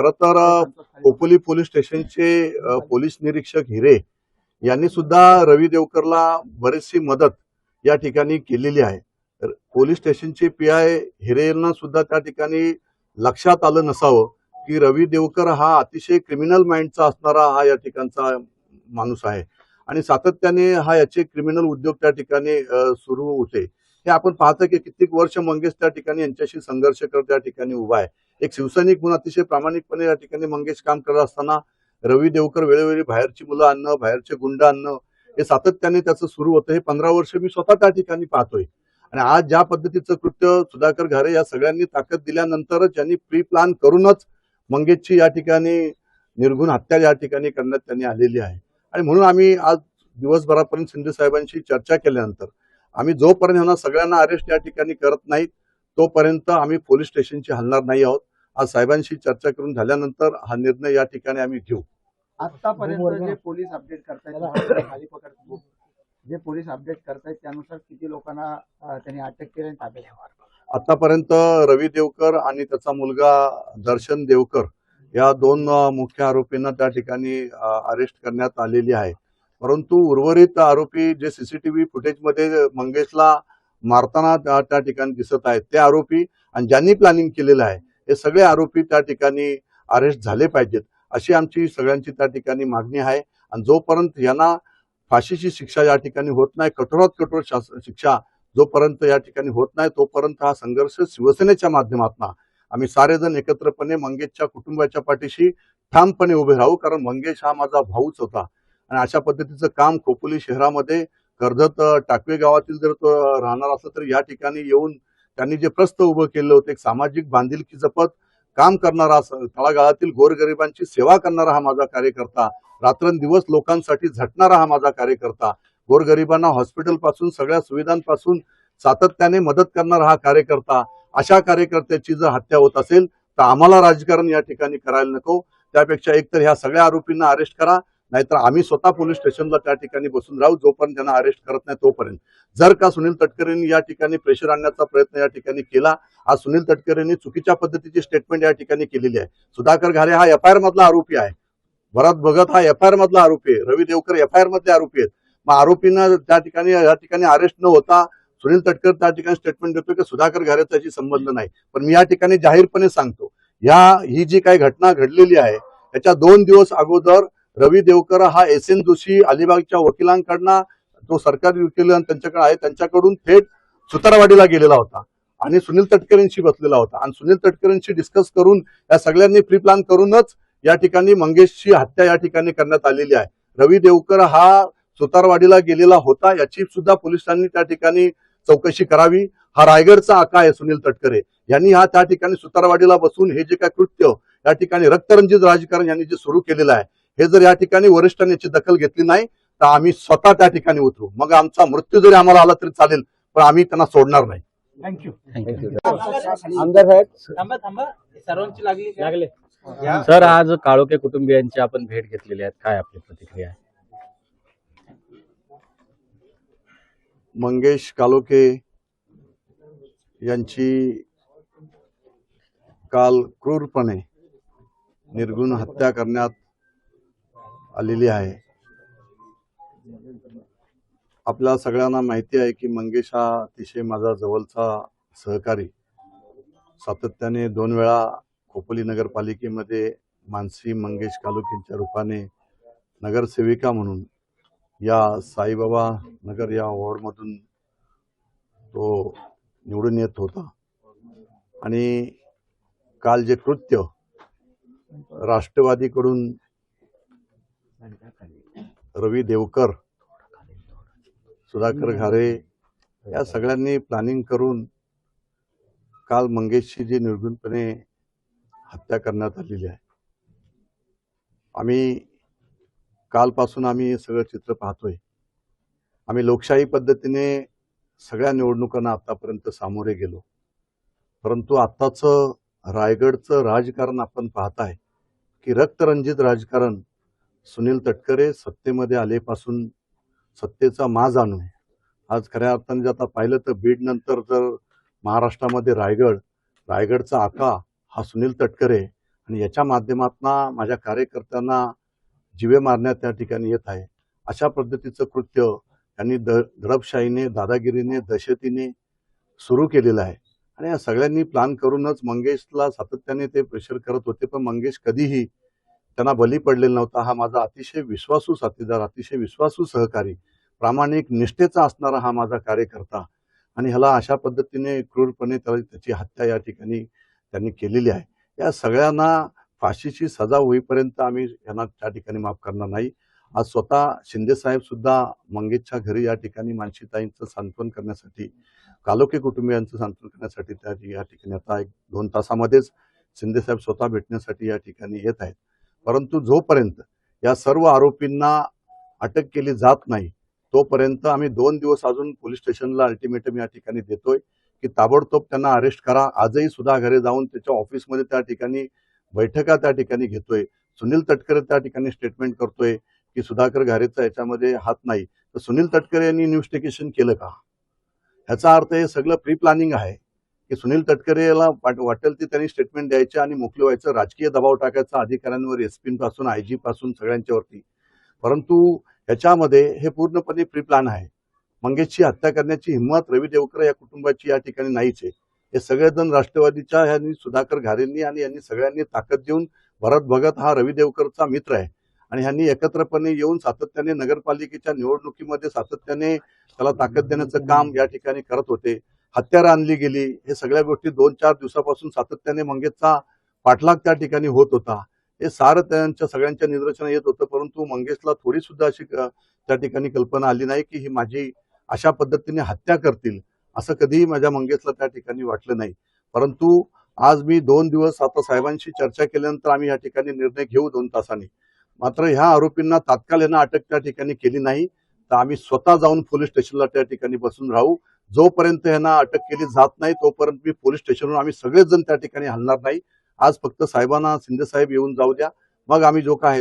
खर तर खोपोली पोलीस स्टेशनचे पोलीस निरीक्षक हिरे यांनी सुद्धा रवी देवकरला बरीचशी मदत या ठिकाणी केलेली आहे. तर पोलीस स्टेशनचे पी आय हिरे यांना सुद्धा त्या ठिकाणी लक्षात आलं नसावं की रवी देवकर हा अतिशय क्रिमिनल माइंडचा असणारा हा या ठिकाणचा माणूस आहे. आणि सातत्याने हा याचे क्रिमिनल उद्योग त्या ठिकाणी सुरू होते. हे आपण पाहतो की कित्येक वर्ष मंगेश त्या ठिकाणी यांच्याशी संघर्ष करत त्या ठिकाणी उभा आहे. एक शिवसैनिक म्हणून अतिशय प्रामाणिकपणे या ठिकाणी मंगेश काम करत असताना रवी देवकर वेळोवेळी बाहेरची मुलं आणणं बाहेरचे गुंड आणणं हे सातत्याने त्याचं सुरू होतं. हे पंधरा वर्ष मी स्वतः त्या ठिकाणी पाहतोय. आणि आज ज्या पद्धतीचं कृत्य सुधाकर घारे या सगळ्यांनी ताकद दिल्यानंतरच यांनी प्री प्लॅन करूनच मंगेशची या ठिकाणी निर्गुण हत्या या ठिकाणी करण्यात त्यांनी आलेली आहे. आणि म्हणून आम्ही आज दिवसभरापर्यंत शिंदे साहेबांशी चर्चा केल्यानंतर आम्ही जोपर्यंत यांना सगळ्यांना अरेस्ट या ठिकाणी करत नाहीत तोपर्यंत आम्ही पोलीस स्टेशनची हलणार नाही आहोत. आज साहेबांशी चर्चा करून झाल्यानंतर हा निर्णय या ठिकाणी आम्ही घेऊ. आतापर्यंत जे पोलीस अपडेट करतायत खाली पकड. जे पोलीस अपडेट करतायत त्यानुसार किती लोकांना त्यांनी अटक केली आणि ताब्यात? आतापर्यंत रवी देवकर आणि त्याचा मुलगा दर्शन देवकर या दोन मुख्य आरोपींना त्या ठिकाणी अरेस्ट करण्यात आलेली आहे. परंतु उर्वरित आरोपी जे सीसीटीव्ही फुटेजमध्ये मंगेशला मारताना त्या ठिकाणी दिसत आहेत ते आरोपी आणि ज्यांनी प्लॅनिंग केलेलं आहे हे सगळे आरोपी त्या ठिकाणी अरेस्ट झाले पाहिजेत. अशी आमची सगळ्यांची त्या ठिकाणी मागणी आहे. आणि जोपर्यंत यांना फाशीची शिक्षा या ठिकाणी होत नाही कठोरात कठोर शास- शिक्षा जोपर्यंत या ठिकाणी होत नाही तोपर्यंत हा संघर्ष शिवसेनेच्या माध्यमातून आम्ही सारेजण एकत्रपणे मंगेशच्या कुटुंबाच्या पाठीशी ठामपणे उभे राहू कारण मंगेश हा माझा भाऊच होता. आणि अशा पद्धतीचं काम खोपोली शहरामध्ये कर्जत टाकवे गावातील जर तो राहणार असलं तर या ठिकाणी येऊन त्यांनी जे प्रस्थ उभं केलं होतं एक सामाजिक बांधिलकी जपत काम करणारा तळागाळातील गोरगरिबांची सेवा करणारा हा माझा कार्यकर्ता रात्रंदिवस लोकांसाठी झटणारा हा माझा कार्यकर्ता गोरगरिबांना हॉस्पिटलपासून सगळ्या सुविधांपासून सातत्याने मदत करणारा हा कार्यकर्ता अशा कार्यकर्त्याची जर हत्या होत असेल तर आम्हाला राजकारण या ठिकाणी करायला नको. त्यापेक्षा एकतर ह्या सगळ्या आरोपींना अरेस्ट करा. नाहीतर आम्ही स्वतः पोलीस स्टेशनला त्या ठिकाणी बसून राहू जोपर्यंत त्यांना अरेस्ट करत नाही तोपर्यंत. जर का सुनील तटकरेंनी या ठिकाणी प्रेशर आणण्याचा प्रयत्न या ठिकाणी केला आज सुनील तटकरेंनी चुकीच्या पद्धतीची स्टेटमेंट या ठिकाणी केलेली आहे. सुधाकर घारे हा एफ आय आर मधला आरोपी आहे. भरत भगत हा एफ आय आर मधला आरोपी आहे. Ravi Devkar F I R मधले आरोपी आहेत. मग आरोपींना त्या ठिकाणी या ठिकाणी अरेस्ट न होता सुनील तटकर त्या ठिकाणी स्टेटमेंट देतो की सुधाकर घारे त्याशी संबंध नाही. पण मी या ठिकाणी जाहीरपणे सांगतो या ही जी काही घटना घडलेली आहे त्याच्या दोन दिवस अगोदर रवी देवकर हा एस एन जोशी अलिबागच्या वकिलांकडनं तो सरकारी वकील आणि त्यांच्याकडे आहे त्यांच्याकडून थेट सुतारवाडीला गेलेला होता. आणि सुनील तटकरेंशी बसलेला होता. आणि सुनील तटकरेंशी डिस्कस करून या सगळ्यांनी प्री प्लॅन करूनच या ठिकाणी मंगेशची हत्या या ठिकाणी करण्यात आलेली आहे. रवी देवकर हा सुतारवाडीला गेलेला होता. याची सुद्धा पोलिसांनी त्या ठिकाणी चौकशी करावी. हा रायगडचा आका आहे सुनील तटकरे. यांनी हा त्या ठिकाणी सुतारवाडीला बसून हे जे काय कृत्य या ठिकाणी रक्तरंजित राजकारण यांनी जे सुरू केलेलं आहे हे जर या ठिकाणी वरिष्ठांनी याची दखल घेतली नाही तर आम्ही स्वतः त्या ठिकाणी उतरू. मग आमचा मृत्यू जरी आम्हाला आला तरी चालेल पण आम्ही त्यांना सोडणार नाही. थँक्यू आमदार साहेब. थांबा थांबा. सर्वांची लागली का? लागले. या. सर आज काळोखे कुटुंबियांची आपण भेट घेतलेली आहे. काय आपली प्रतिक्रिया आहे? मंगेश कालोखे यांची काल क्रूरपणे निर्गुण हत्या करण्यात आलेली आहे. आपल्या सगळ्यांना माहिती आहे की मंगेश हा अतिशय माझा जवळचा सहकारी. सातत्याने दोन वेळा खोपोली नगरपालिकेमध्ये मानसी मंगेश कालुकींच्या रूपाने नगरसेविका म्हणून या साईबाबा नगर या वॉर्डमधून तो निवडून येत होता. आणि काल जे कृत्य राष्ट्रवादीकडून रवी देवकर सुधाकर घारे या सगळ्यांनी प्लॅनिंग करून काल मंगेशची जी निर्गुणपणे हत्या करण्यात आलेली आहे. आम्ही कालपासून आम्ही सगळं चित्र पाहतोय. आम्ही लोकशाही पद्धतीने सगळ्या निवडणुकांना आतापर्यंत सामोरे गेलो. परंतु आत्ताचं रायगडचं राजकारण आपण पाहताय की रक्तरंजित राजकारण सुनील तटकरे सत्तेमध्ये आलेपासून सत्तेचा माज आणून आज खऱ्या अर्थाने जर आता पाहिलं तर बीड नंतर जर महाराष्ट्रामध्ये रायगड रायगडचा आका हा सुनील तटकरे आणि याच्या माध्यमातून माझ्या कार्यकर्त्यांना जिवे मारण्यात त्या ठिकाणी येत आहे. अशा पद्धतीचं कृत्य त्यांनी द दडपशाहीने दादागिरीने दहशतीने सुरू केलेलं आहे. आणि या सगळ्यांनी प्लॅन करूनच मंगेशला सातत्याने ते प्रेशर करत होते पण मंगेश कधीही त्यांना बली पडलेला नव्हता. हा माझा अतिशय विश्वासू साथीदार अतिशय विश्वासू सहकारी प्रामाणिक निष्ठेचा असणारा हा माझा कार्यकर्ता आणि ह्याला अशा पद्धतीने क्रूरपणे त्याला त्याची हत्या या ठिकाणी त्यांनी केलेली आहे. या सगळ्यांना फाशीची सजा होईपर्यंत आम्ही यांना त्या ठिकाणी माफ करणार नाही. आज स्वतः शिंदेसाहेब सुद्धा मंगेशच्या घरी या ठिकाणी मानसीताईंचं सांत्वन करण्यासाठी कालोके कुटुंबियांचं सांत्वन करण्यासाठी त्या या ठिकाणी आता एक दोन तासामध्येच शिंदेसाहेब स्वतः भेटण्यासाठी या ठिकाणी येत आहेत. परंतु जोपर्यंत या सर्व आरोपींना अटक केली जात नाही तोपर्यंत आम्ही दोन दिवस अजून पोलीस स्टेशनला अल्टिमेटम या ठिकाणी देतोय की ताबडतोब त्यांना अरेस्ट करा. आजही सुद्धा घरी जाऊन त्याच्या ऑफिसमध्ये त्या ठिकाणी बैठका त्या ठिकाणी घेतोय. सुनील तटकरे त्या ठिकाणी स्टेटमेंट करतोय की सुधाकर घारेचा याच्यामध्ये हात नाही. तर सुनील तटकरे यांनी इन्व्हेस्टिगेशन केलं का? ह्याचा अर्थ हे सगळं प्री प्लॅनिंग आहे. की सुनील तटकरेला वाट- वाटेल ते त्यांनी स्टेटमेंट द्यायचे आणि मोकळे व्हायचं. राजकीय दबाव टाकायचा अधिकाऱ्यांवर एसपी पासून आयजी पासून सगळ्यांच्यावरती. परंतु ह्याच्यामध्ये हे पूर्णपणे प्री प्लॅन आहे. मंगेशची हत्या करण्याची हिंमत रवी देवकर या कुटुंबाची या ठिकाणी नाहीच आहे. हे सगळेजण राष्ट्रवादीच्या ह्यांनी सुधाकर घारेंनी आणि यांनी सगळ्यांनी ताकद देऊन भरत भगत हा रवी देवकरचा मित्र आहे. आणि ह्यांनी एकत्रपणे येऊन सातत्याने नगरपालिकेच्या निवडणुकीमध्ये सातत्याने त्याला ताकद देण्याचं काम या ठिकाणी करत होते. हत्यारं आणली गेली. हे सगळ्या गोष्टी दोन चार दिवसापासून सातत्याने मंगेशचा पाठलाग त्या ठिकाणी होत होता. हे सारं त्यांच्या सगळ्यांच्या निदर्शनात येत होतं परंतु मंगेशला थोडी सुद्धा अशी त्या ठिकाणी कल्पना आली नाही की ही माझी अशा पद्धतीने हत्या करतील असं कधीही माझ्या मंगेशला त्या ठिकाणी वाटलं नाही. परंतु आज मी दोन दिवस आता साहेबांशी चर्चा केल्यानंतर आम्ही या ठिकाणी निर्णय घेऊ दोन तासांनी. मात्र ह्या आरोपींना तात्काळ यांना अटक त्या ठिकाणी केली नाही. तर आम्ही स्वतः जाऊन पोलीस स्टेशनला त्या ठिकाणी बसून राहू. जोपर्यंत यांना अटक केली जात नाही तोपर्यंत मी पोलीस स्टेशनवर आम्ही सगळेच जण त्या ठिकाणी हलणार नाही. आज फक्त साहेबांना शिंदे साहेब येऊन जाऊ द्या. मग आम्ही जो काय